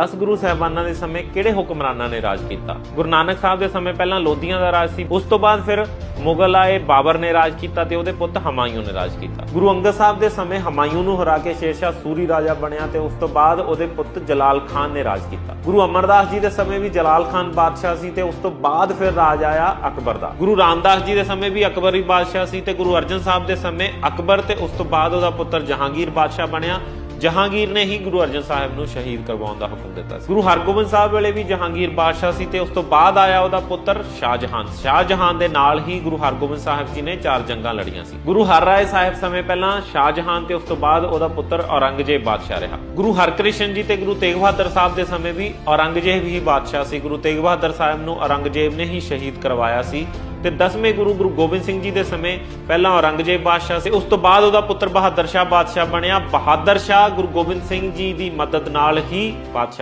10 ਗੁਰੂ ਸਾਹਿਬਾਨਾਂ ਦੇ ਸਮੇਂ ਕਿਹੜੇ ਹੁਕਮਰਾਨਾਂ ਨੇ ਰਾਜ ਕੀਤਾ? ਗੁਰੂ ਨਾਨਕ ਸਾਹਿਬ ਦੇ ਸਮੇਂ ਪਹਿਲਾਂ ਲੋਧੀਆਂ ਦਾ ਰਾਜ ਸੀ, ਉਸ ਤੋਂ ਬਾਅਦ ਫਿਰ ਮੁਗਲ ਆਏ, ਬਾਬਰ ਨੇ ਰਾਜ ਕੀਤਾ ਤੇ ਉਹਦੇ ਪੁੱਤ ਹਮਾਯੂੰ ਨੇ ਰਾਜ ਕੀਤਾ। ਗੁਰੂ ਅੰਗਦ ਸਾਹਿਬ ਦੇ ਸਮੇਂ ਹਮਾਯੂੰ ਨੂੰ ਹਰਾ ਕੇ ਸ਼ੇਰਸ਼ਾਹ ਸੂਰੀ ਰਾਜਾ ਬਣਿਆ ਤੇ ਉਸ ਤੋਂ ਬਾਅਦ ਉਹਦੇ ਪੁੱਤ ਜਲਾਲ ਖਾਨ ਨੇ ਰਾਜ ਕੀਤਾ। ਗੁਰੂ ਅਮਰਦਾਸ ਜੀ ਦੇ ਸਮੇਂ ਵੀ ਜਲਾਲ ਖਾਨ ਬਾਦਸ਼ਾਹ ਸੀ ਤੇ ਉਸ ਤੋਂ ਬਾਅਦ ਫਿਰ ਰਾਜ ਆਇਆ ਅਕਬਰ ਦਾ। ਗੁਰੂ ਰਾਮਦਾਸ ਜੀ ਦੇ ਸਮੇਂ ਵੀ ਅਕਬਰ ਹੀ ਬਾਦਸ਼ਾਹ ਸੀ ਤੇ ਗੁਰੂ ਅਰਜਨ ਸਾਹਿਬ ਦੇ ਸਮੇਂ ਅਕਬਰ ਤੇ ਉਸ ਤੋਂ ਬਾਅਦ ਉਹਦਾ ਪੁੱਤਰ ਜਹਾਂਗੀਰ ਬਾਦਸ਼ਾਹ ਬਣਿਆ। ਜਹਾਂਗੀਰ ਨੇ ਹੀ ਗੁਰੂ ਅਰਜਨ ਸਾਹਿਬ ਨੂੰ ਸ਼ਹੀਦ ਕਰਵਾਉਣ ਦਾ ਹੁਕਮ ਦਿੱਤਾ ਸੀ। ਗੁਰੂ ਹਰਗੋਬਿੰਦ ਸਾਹਿਬ ਵੇਲੇ ਵੀ ਜਹਾਂਗੀਰ ਬਾਦਸ਼ਾਹ ਸੀ ਤੇ ਉਸ ਤੋਂ ਬਾਅਦ ਆਇਆ ਉਹਦਾ ਪੁੱਤਰ ਸ਼ਾਹਜਹਾਨ। ਸ਼ਾਹਜਹਾਨ ਦੇ ਨਾਲ ਹੀ ਗੁਰੂ ਹਰਗੋਬਿੰਦ ਸਾਹਿਬ ਜੀ ਨੇ ਚਾਰ ਜੰਗਾਂ ਲੜੀਆਂ ਸੀ। ਗੁਰੂ ਹਰਰਾਏ ਸਾਹਿਬ ਸਮੇਂ ਪਹਿਲਾਂ ਸ਼ਾਹਜਹਾਨ ਤੇ ਉਸ ਤੋਂ ਬਾਅਦ ਉਹਦਾ ਪੁੱਤਰ ਔਰੰਗਜ਼ੇਬ ਬਾਦਸ਼ਾਹ ਰਿਹਾ। ਗੁਰੂ ਹਰਕ੍ਰਿਸ਼ਨ ਜੀ ਤੇ ਗੁਰੂ ਤੇਗ ਬਹਾਦਰ ਸਾਹਿਬ ਦੇ ਸਮੇਂ ਵੀ ਔਰੰਗਜ਼ੇਬ ਹੀ ਬਾਦਸ਼ਾਹ ਸੀ। ਗੁਰੂ ਤੇਗ ਬਹਾਦਰ ਸਾਹਿਬ ਨੂੰ ਔਰੰਗਜ਼ੇਬ ਨੇ ਹੀ ਸ਼ਹੀਦ ਕਰਵਾਇਆ ਸੀ। ਤੇ 10ਵੇਂ ਗੁਰੂ ਗੁਰੂ ਗੋਬਿੰਦ ਸਿੰਘ ਜੀ ਦੇ ਸਮੇਂ ਪਹਿਲਾਂ ਔਰੰਗਜ਼ੇਬ ਬਾਦਸ਼ਾਹ ਸੀ। ਉਸ ਤੋਂ ਬਾਅਦ ਉਹਦਾ ਪੁੱਤਰ ਬਹਾਦਰ ਸ਼ਾਹ ਬਾਦਸ਼ਾਹ ਬਣਿਆ। ਬਹਾਦਰ ਸ਼ਾਹ ਗੁਰੂ ਗੋਬਿੰਦ ਸਿੰਘ ਜੀ ਦੀ ਮਦਦ ਨਾਲ ਹੀ ਬਾਦਸ਼ਾਹ